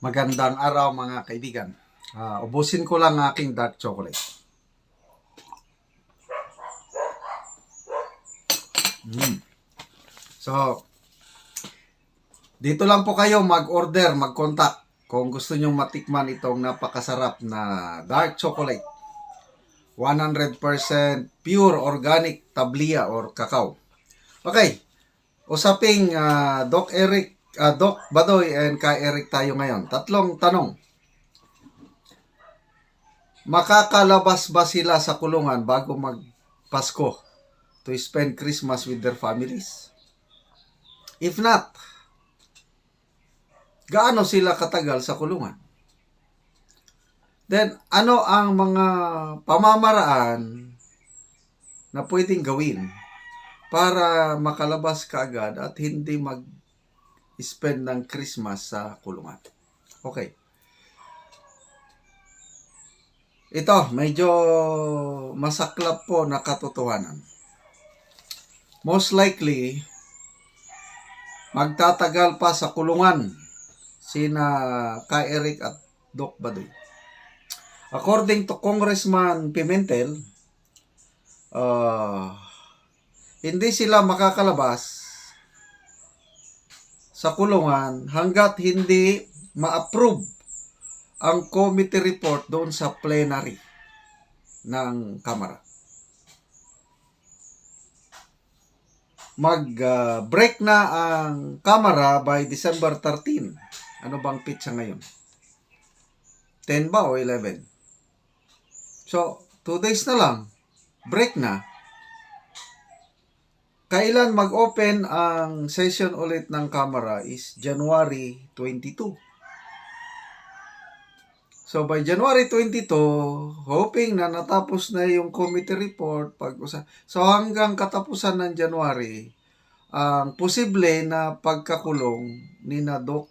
Magandang araw mga kaibigan. Ah, ubusin ko lang ang aking dark chocolate. Mm. So, dito lang po kayo mag-order, mag-contact kung gusto nyong matikman itong napakasarap na dark chocolate. 100% pure organic tablia or cacao. Okay, usaping ah, Doc Eric, ah, Doc Badoy and kay Eric tayo ngayon. Tatlong tanong. Makakalabas ba sila sa kulungan bago magpasko to spend Christmas with their families? If not, gaano sila katagal sa kulungan? Then, ano ang mga pamamaraan na pwedeng gawin para makalabas ka agad at hindi mag-spend ng Christmas sa kulungan? Okay. Ito, medyo masaklap po na katotohanan. Most likely, magtatagal pa sa kulungan sina Ka Eric at Doc Badoy. According to Congressman Pimentel, uh, hindi sila makakalabas sa kulungan hanggat hindi ma-approve ang committee report doon sa plenary ng Kamara. Mag-break na ang Kamara by December 13. Ano bang pitsa ngayon? 10 ba o 11? So, 2 days na lang. Break na. Kailan mag-open ang session ulit ng Kamara is January 22. So by January 22, hoping na natapos na yung committee report pag. So hanggang katapusan ng January, ang posible na pagkakulong ni na Doc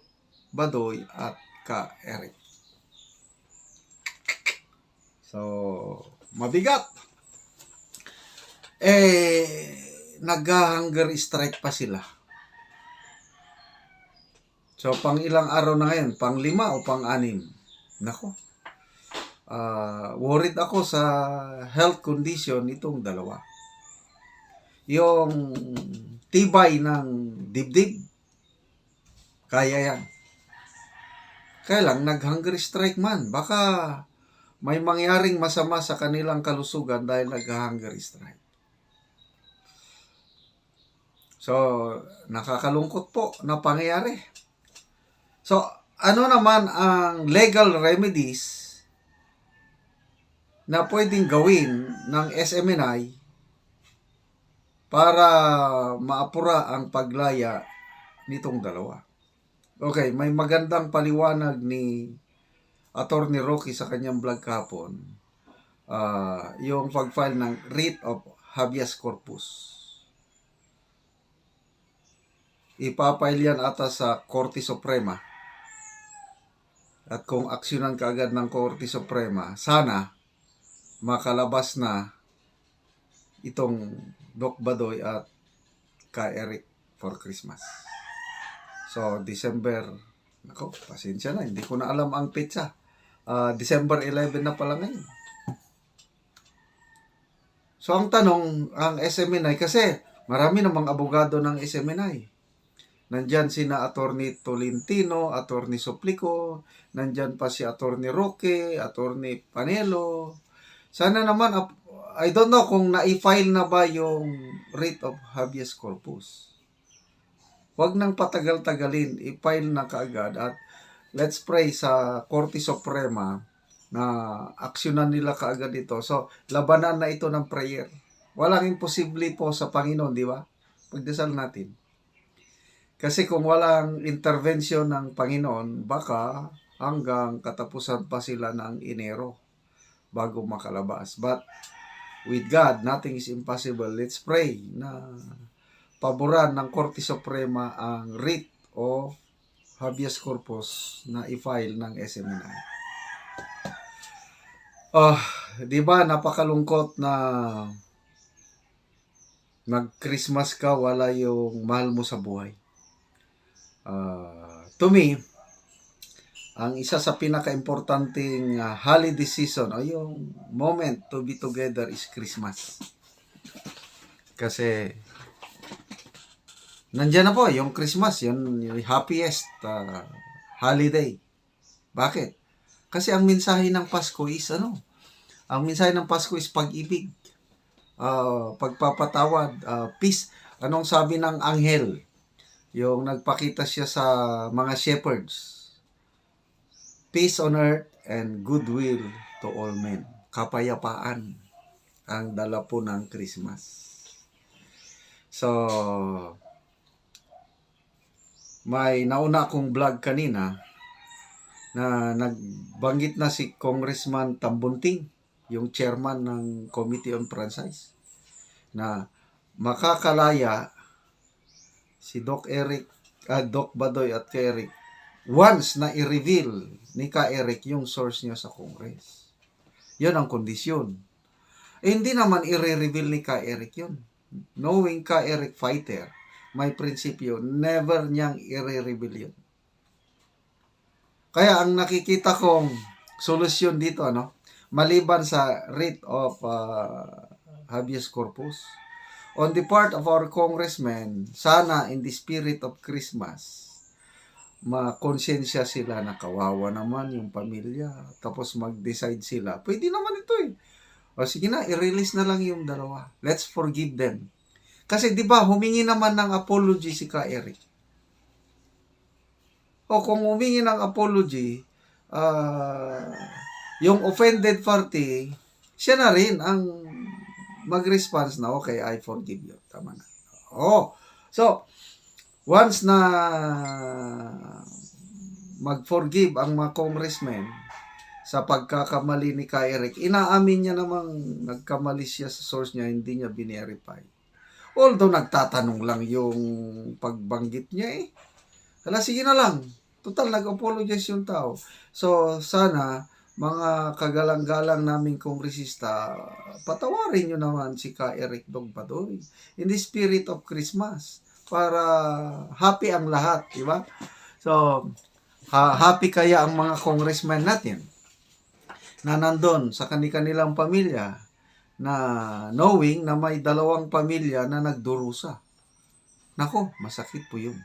Badoy at ka Eric. So, mabigat. Eh, nag-hunger strike pa sila. So, pang ilang araw na ngayon? Pang lima o pang anim? Nako. Ah, worried ako sa health condition nitong dalawa. Yung tibay ng dibdib, kaya yan. Kaya lang, nag-hunger strike man. Baka may mangyaring masama sa kanilang kalusugan dahil nag-hunger strike. So, nakakalungkot po na pangyayari. So, ano naman ang legal remedies na pwedeng gawin ng SMNI para maapura ang paglaya nitong dalawa? Okay, may magandang paliwanag ni Attorney Rocky sa kanyang vlog kahapon. Ah, yung pag-file ng writ of habeas corpus. Ipapail yan ata sa Korte Suprema. At kung aksyonan ka agad ng Korte Suprema, sana makalabas na itong Doc Badoy at ka Eric for Christmas. So, December, nako, pasensya na, hindi ko na alam ang pizza. Ah, December 11 na pala ngayon. So, ang tanong, ang SMNI, kasi marami namang abogado ng SMNI. Nandyan sina Attorney Tolentino, Attorney Suplico, nandyan pa si Attorney Roque, Attorney Panelo. Sana naman, I don't know kung na-file na ba yung writ of habeas corpus. Huwag nang patagal-tagalin, i-file na kaagad at let's pray sa Korte Suprema na aksyonan nila kaagad ito. So, labanan na ito ng prayer. Walang imposible po sa Panginoon, di ba? Pagdasal natin. Kasi kung walang intervention ng Panginoon, baka hanggang katapusan pa sila ng Enero bago makalabas. But with God, nothing is impossible. Let's pray na paboran ng Korte Suprema ang writ o habeas corpus na i-file ng SMNI. Ah, 'di ba napakalungkot na mag-Christmas ka wala yung mahal mo sa buhay. Ah, to me, ang isa sa pinaka-importanting uh, holiday season o yung moment to be together is Christmas. Kasi nandiyan na po yung Christmas, yun yung happiest uh, holiday. Bakit? Kasi ang mensahe ng Pasko is ano? Ang mensahe ng Pasko is pag-ibig, uh, pagpapatawad, uh, peace. Anong sabi ng anghel? Yung nagpakita siya sa mga shepherds peace on earth and goodwill to all men. Kapayapaan ang dala po ng Christmas. So, may nauna akong vlog kanina na nagbanggit na si Congressman Tambunting, yung chairman ng Committee on Franchise, na makakalaya si Doc Eric, ah, Doc Badoy at Eric once na i-reveal ni Ka Eric yung source niya sa Congress. Yun ang kondisyon. Eh, hindi naman i-reveal ni Ka Eric yun. Knowing Ka Eric fighter, may prinsipyo, never niyang i-reveal yun. Kaya ang nakikita kong solusyon dito, ano, maliban sa writ of uh, habeas corpus, on the part of our congressmen, sana in the spirit of Christmas, makonsensya sila na kawawa naman yung pamilya, tapos mag-decide sila. Pwede naman ito eh. O sige na, i-release na lang yung dalawa. Let's forgive them. Kasi 'di ba, humingi naman ng apology si Ka Eric. O kung humingi ng apology, uh, yung offended party, siya na rin ang mag-response na, okay, I forgive you. Tama na. Oh, so, once na mag-forgive ang mga congressmen sa pagkakamali ni Ka Eric, inaamin niya namang nagkamali siya sa source niya, hindi niya binerify. Although nagtatanong lang yung pagbanggit niya eh. Hala, sige na lang. Total, nag-apologize yung tao. So, sana, mga kagalang-galang naming kongresista, patawarin nyo naman si Ka Eric Dogbadoy in the spirit of Christmas para happy ang lahat, di ba? So, ha- happy kaya ang mga congressmen natin na nandun sa kanilang pamilya na knowing na may dalawang pamilya na nagdurusa. Nako, masakit po yun.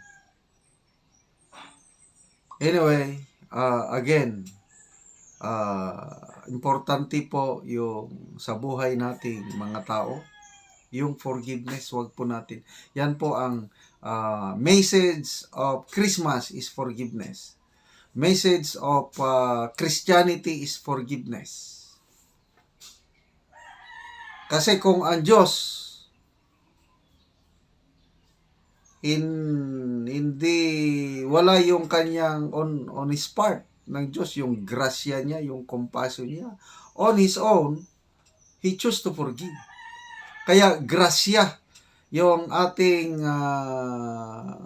Anyway, uh, again, uh, importante po yung sa buhay nating mga tao, yung forgiveness, wag po natin. Yan po ang uh, message of Christmas is forgiveness. Message of uh, Christianity is forgiveness. Kasi kung ang Diyos in hindi wala yung kanyang on on his part ng Diyos yung grasya niya yung compassion niya on his own he choose to forgive. Kaya grasya yung ating uh,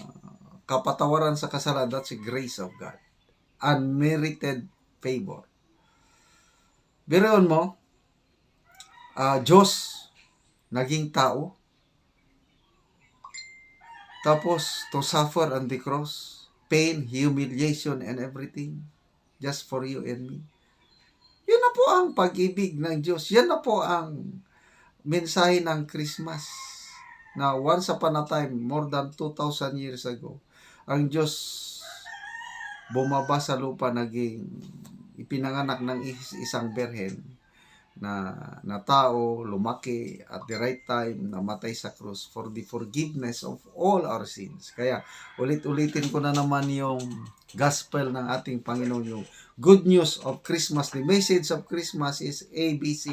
kapatawaran sa kasalanan that's the grace of God. Unmerited favor. Biroon mo uh, Diyos naging tao. Tapos, to suffer on the cross, pain, humiliation, and everything, just for you and me. Yan na po ang pag-ibig ng Diyos. Yan na po ang mensahe ng Christmas na once upon a time, more than 2,000 years ago, ang Diyos bumaba sa lupa, naging ipinanganak ng isang berhen na, na tao, lumaki at the right time, namatay sa krus for the forgiveness of all our sins. Kaya ulit-ulitin ko na naman yung gospel ng ating Panginoon, yung good news of Christmas. The message of Christmas is ABC.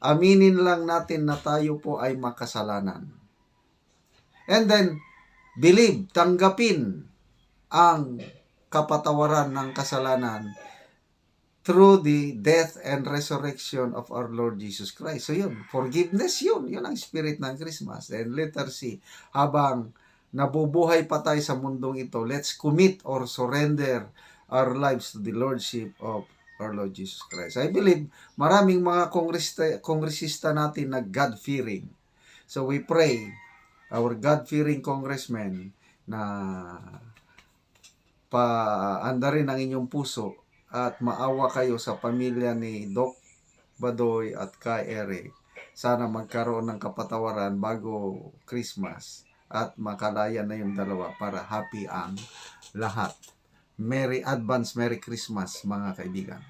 Aminin lang natin na tayo po ay makasalanan. And then, believe, tanggapin ang kapatawaran ng kasalanan through the death and resurrection of our Lord Jesus Christ. So yun, forgiveness yun. Yun ang spirit ng Christmas. And letter C, habang nabubuhay pa tayo sa mundong ito, let's commit or surrender our lives to the Lordship of our Lord Jesus Christ. I believe maraming mga kongresista, kongresista natin na God-fearing. So we pray our God-fearing congressmen na paanda rin ang inyong puso at maawa kayo sa pamilya ni Doc Badoy at kay Eric. Sana magkaroon ng kapatawaran bago Christmas at makalaya na yung dalawa para happy ang lahat. Merry Advance Merry Christmas mga kaibigan.